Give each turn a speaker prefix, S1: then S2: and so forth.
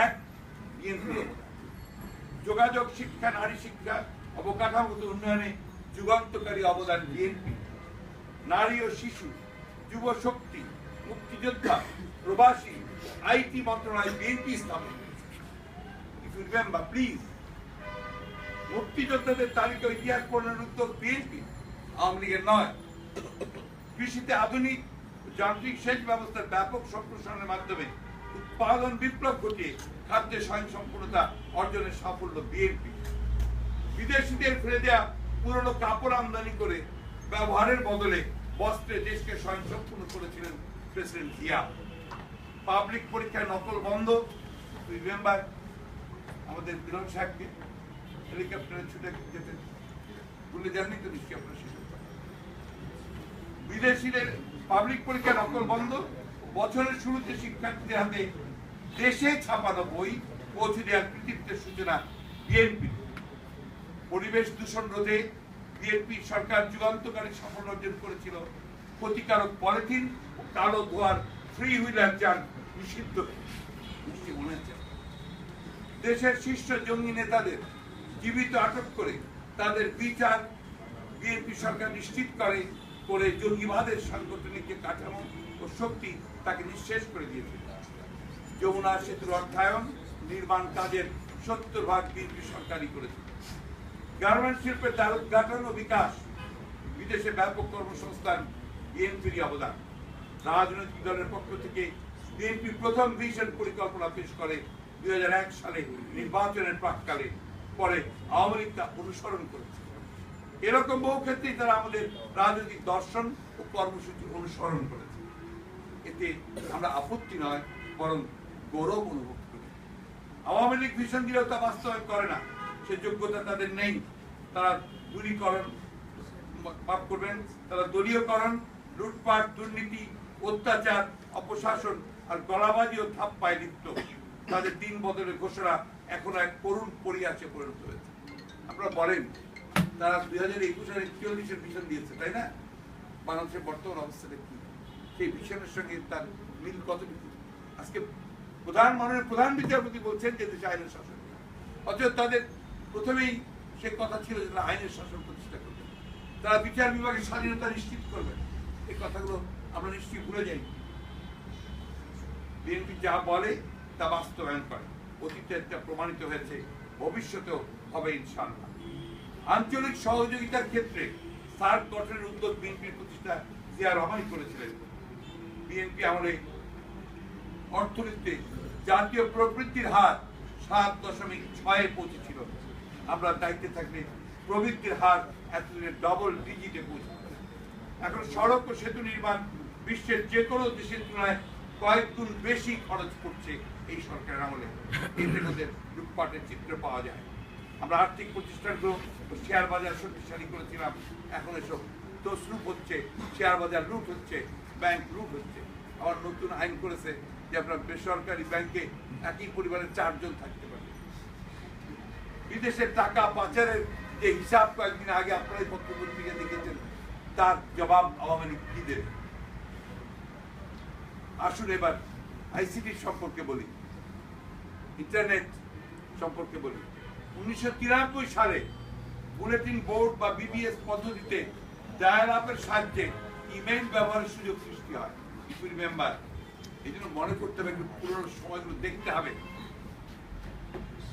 S1: এক যোগাযোগ শিক্ষা, নারী শিক্ষা, অবকাঠামোগত উন্নয়নে যুগান্তকারী অবদান বিএনপি। নারী ও শিশু, যুব শক্তি, মুক্তিযোদ্ধা, প্রবাসী, আইটি মন্ত্রণালয়, বিএনপি স্থাপন ইফ ইউ রিমেম্বার প্লিজ মুক্তিযোদ্ধাদের তালিকা ইতিহাস পড়ানোর উদ্যোগ বিএনপি, আওয়ামী লীগের নয়। কৃষিতে আধুনিক যান্ত্রিক সেচ ব্যবস্থার ব্যাপক সম্প্রসারণের মাধ্যমে উৎপাদন বিপ্লব ঘটিয়ে খাদ্যে স্বয়ংসম্পূর্ণতা অর্জনের সাফল্য বিএনপি। বিদেশিদের ফেলে দেওয়া পুরনো কাপড় আমদানি করে ব্যবহারের বদলে বস্ত্রে দেশকে স্বয়ংসম্পূর্ণ করেছিলেন প্রেসিডেন্ট জিয়া। পাবলিক পরীক্ষায় নকল বন্ধ। রিমেম্বার আমাদের বিরল সাহেবকে হেলিকপ্টারে ছুটে যেতেন ভুলে যাননি তো নিশ্চয়ই আপনার বিদেশিদের পাবলিক পরীক্ষা নকল বন্ধ। বছরের শুরুতে শিক্ষার্থীদের হাতে দেশে ছাপানো বই, পৌঁছে দেওয়ার কৃতিত্বের সূচনা বিএনপি। পরিবেশ দূষণ রোধে বিএনপি সরকার যুগান্তকারী সফল অর্জন করেছিল। ক্ষতিকারক পলিথিন ও কালো ধোয়ার ফ্রি হুইলার যান নিষিদ্ধ। দেশের শীর্ষ জঙ্গি নেতাদের জীবিত আটক করে তাদের বিচার বিএনপি সরকার নিশ্চিত করে করে জঙ্গিবাদের সাংগঠনিক যে কাঠামো ও শক্তি তাকে নিঃশেষ করে দিয়েছে। যমুনা সেতুর অর্থায়ন, নির্মাণ কাজের সত্তর ভাগ বিএনপি সরকারই করেছে। গার্মেন্ট শিল্পের দ্বার উদ্ঘাটন ও বিকাশ, বিদেশে ব্যাপক কর্মসংস্থান বিএনপির অবদান। রাজনৈতিক দলের পক্ষ থেকে বিএনপি প্রথম ভিশন পরিকল্পনা পেশ করে দুই হাজার এক সালে নির্বাচনের প্রাককালে। পরে আওয়ামী লীগ তা অনুসরণ করেছে। এরকম বহু ক্ষেত্রেই তারা আমাদের রাজনৈতিক দর্শন ও কর্মসূচি অনুসরণ করেছে। এতে আমরা আপত্তি নয়, বরং গৌরব অনুভব করি। আওয়ামী লীগ ভীষণ দিলেও তা বাস্তবায়ন করে না। সে যোগ্যতা তাদের নেই। তারা দূরীকরণ মাফ করবেন, তারা দলীয়করণ, লুটপাট, দুর্নীতি, অত্যাচার, অপশাসন আর গলাবাজি ও থাপ্পায় লিপ্ত। তাদের দিন বদলের ঘোষণা এখন এক করুণ পরিয়াসে পরিণত হয়েছে। আপনারা বলেন তারা দুই হাজার একুশ সালে চল্লিশের ভিশন দিয়েছে, তাই না? বাংলাদেশের বর্তমান অবস্থাটা কি? সেই ভিশনের সঙ্গে তার মিল কতটুকু? আজকে প্রধান মাননীয় প্রধান বিচারপতি বলছেন যে দেশে আইনের শাসন। অথচ তাদের প্রথমেই সে কথা ছিল যে তারা আইনের শাসন প্রতিষ্ঠা করবেন তারা বিচার বিভাগের স্বাধীনতা নিশ্চিত করবে। এই কথাগুলো আমরা নিশ্চয়ই ভুলে যাই। বিএনপি যা বলে, তা বাস্তবায়ন করে। অতীতে একটা প্রমাণিত হয়েছে, ভবিষ্যতেও হবে ইনশাআল্লাহ। আঞ্চলিক সহযোগিতার ক্ষেত্রে সার্ক গঠনের উদ্যোগ বিএনপির প্রতিষ্ঠা জিয়া রহমানই করেছিলেন। বিএনপি আমলে অর্থনীতিতে জাতীয় প্রবৃত্তির হার সাত দশমিক ছয়ে পৌঁছেছিল আমরা দায়িত্বে থাকলে প্রবৃদ্ধির হার এতদিনে ডবল ডিজিটে পৌঁছে এখন সড়ক ও সেতু নির্মাণ বিশ্বের যে কোনো দেশের তুলনায় কয়েক গুণ বেশি খরচ করছে এই সরকারের আমলে। এতে লুটপাটের চিত্র পাওয়া যায়। আমরা আর্থিক প্রতিষ্ঠানগুলো শেয়ার বাজার শক্তিশালী করেছিলাম। এখন এসব তসরুপ হচ্ছে শেয়ার বাজার লুট হচ্ছে ব্যাংক লুট হচ্ছে। আবার নতুন আইন করেছে যে আপনার বেসরকারি ব্যাংকে একই পরিবারের চারজন থাকতে পারে। বিদেশের টাকা পাচারের যে হিসাব কয়েকদিন আগে আপনারাই পত্রপত্রিকা দেখেছেন, তার জবাব আওয়ামী লীগ কি দেবে? আসুন এবার আইসিটি সম্পর্কে বলি। ইন্টারনেট সম্পর্কে বলি। উনিশশো তিরানব্বই সালে বুলেটিন বোর্ড বা বিবিএস পদ্ধতিতে ডায়াল আপের সাহায্যে ইমেল ব্যবহারের সুযোগ সৃষ্টি হয়। ইফ মেম্বার এই জন্য মনে করতে হবে একটু পুরোনো সময়গুলো দেখতে হবে।